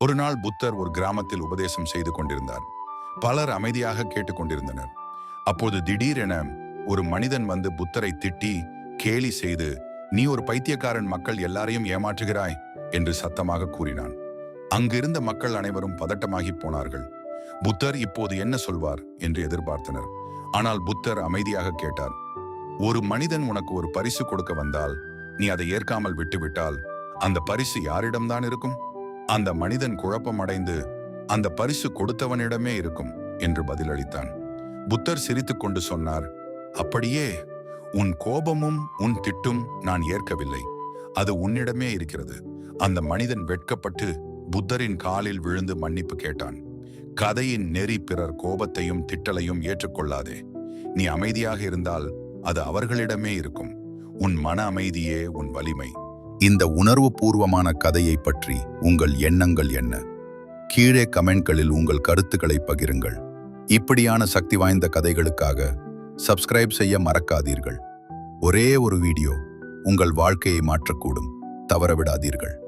ஒரு நாள் புத்தர் ஒரு கிராமத்தில் உபதேசம் செய்து கொண்டிருந்தார். பலர் அமைதியாக கேட்டுக்கொண்டிருந்தனர். அப்போது திடீரென ஒரு மனிதன் வந்து புத்தரை திட்டி கேலி செய்து நீ ஒரு பைத்தியக்காரன் மக்கள் எல்லாரையும் ஏமாற்றுகிறாய் என்று சத்தமாக கூறினான். அங்கிருந்த மக்கள் அனைவரும் பதட்டமாகி போனார்கள். புத்தர் இப்போது என்ன சொல்வார்? என்று எதிர்பார்த்தனர். ஆனால் புத்தர் அமைதியாக கேட்டார் ஒரு மனிதன் உனக்கு ஒரு பரிசு கொடுக்க வந்தால் நீ அதை ஏற்காமல் விட்டுவிட்டால் அந்த பரிசு யாரிடம்தான் இருக்கும்? அந்த மனிதன் குழப்பமடைந்து அந்த பரிசு கொடுத்தவனிடமே இருக்கும் என்று பதிலளித்தான். புத்தர் சிரித்துக்கொண்டு சொன்னார் அப்படியே உன் கோபமும் உன் திட்டும் நான் ஏற்கவில்லை. அது உன்னிடமே இருக்கிறது. அந்த மனிதன் வெட்கப்பட்டு புத்தரின் காலில் விழுந்து மன்னிப்பு கேட்டான். கதையின் நெறி பிறர் கோபத்தையும் திட்டலையும் ஏற்றுக்கொள்ளாதே. நீ அமைதியாக இருந்தால் அது அவர்களிடமே இருக்கும். உன் மன அமைதியே உன் வலிமை. இந்த உணர்வுபூர்வமான கதையை பற்றி உங்கள் எண்ணங்கள் என்ன? கீழே கமெண்ட்களில் உங்கள் கருத்துக்களை பகிருங்கள். இப்படியான சக்தி வாய்ந்த கதைகளுக்காக சப்ஸ்கிரைப் செய்ய மறக்காதீர்கள். ஒரே ஒரு வீடியோ உங்கள் வாழ்க்கையை மாற்றக்கூடும். தவறவிடாதீர்கள்.